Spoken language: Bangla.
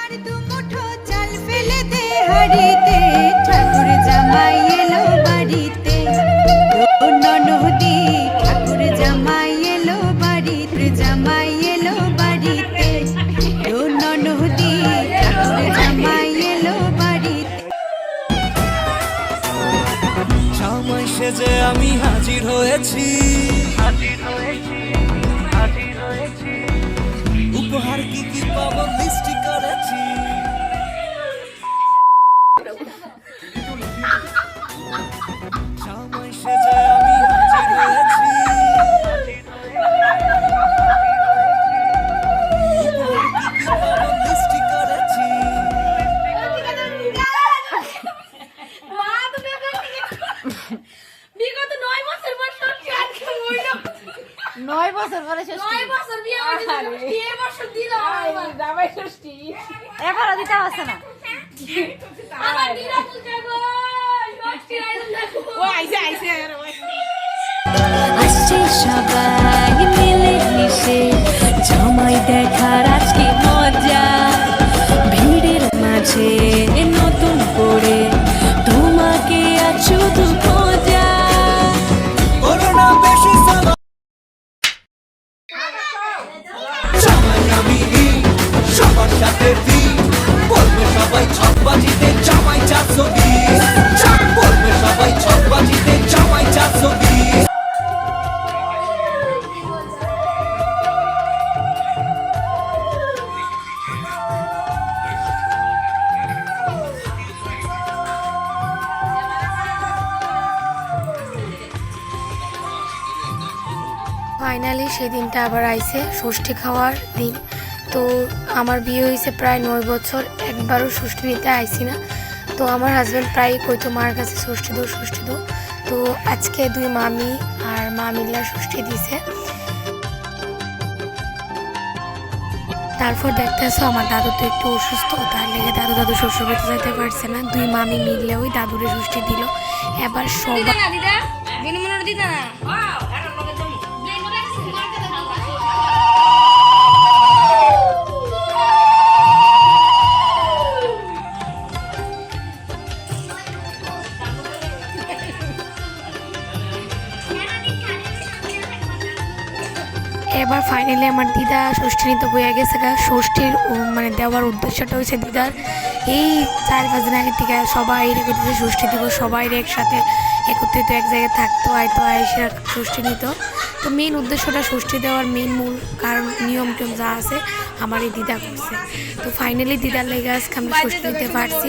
আর দু মুঠো চাল ফেলে দে হাড়িতে ঠাকুর জামাই এলো বাড়িতে। ও ননদি ঠাকুর জামাই এলো বাড়িতে জামাই এলো বাড়িতে। ও ননদি ঠাকুর জামাই এলো বাড়িতে। সময় সেজে আমি হাজির হয়েছি। উপহার নয় বছর পরে ষষ্ঠী নয় বছর বিয়ে হয়েছে বিয়ে বছর দিল আমার জামাই ষষ্ঠী। এখনও দিতে পারছে না। আমার দিলা তুলছে গো ষষ্ঠী আইলো দেখো ও আইসে আইসে। আসছে সবাই মিলে মিশে। ফাইনালি সেই দিনটা আবার আইছে ষষ্ঠী খাওয়ার দিন। তো আমার বিয়ে হয়েছে প্রায় নয় বছর একবারও ষষ্ঠী নিতে আইছি না। তো আমার হাজব্যান্ড প্রায় কইতো মার কাছে ষষ্ঠী দো ষষ্ঠী দো। তো আজকে দুই মামি আর মা মিল্লা ষষ্ঠী দিছে। তারপর দেখতেছো আমার দাদু তো একটু অসুস্থ তার লেগে দাদু দাদু শ্বশুর বাড়িতে যেতে পারছে না। দুই মামি মিললে ওই দাদুরে ষষ্ঠী দিল। এবার সবাই এবার ফাইনালি আমার দিদা ষষ্ঠী নিতে বইয়া গেছে ষষ্ঠীর মানে দেওয়ার উদ্দেশ্যটা হচ্ছে দিদার, এই চার পাঁচ দিন আগে থেকে সবাই রেখে ষষ্ঠী দিব সবাই একসাথে একত্রিত এক জায়গায় থাকতো আয়তো আয়সে ষষ্ঠী নিত। তো মেন উদ্দেশ্যটা ষষ্ঠী দেওয়ার মেন মূল কারণ, নিয়ম টিয়ম যা আছে আমার এই দিদা করছে। তো ফাইনালি দিদার লেগে আজকে আমরা ষষ্ঠী নিতে পারছি।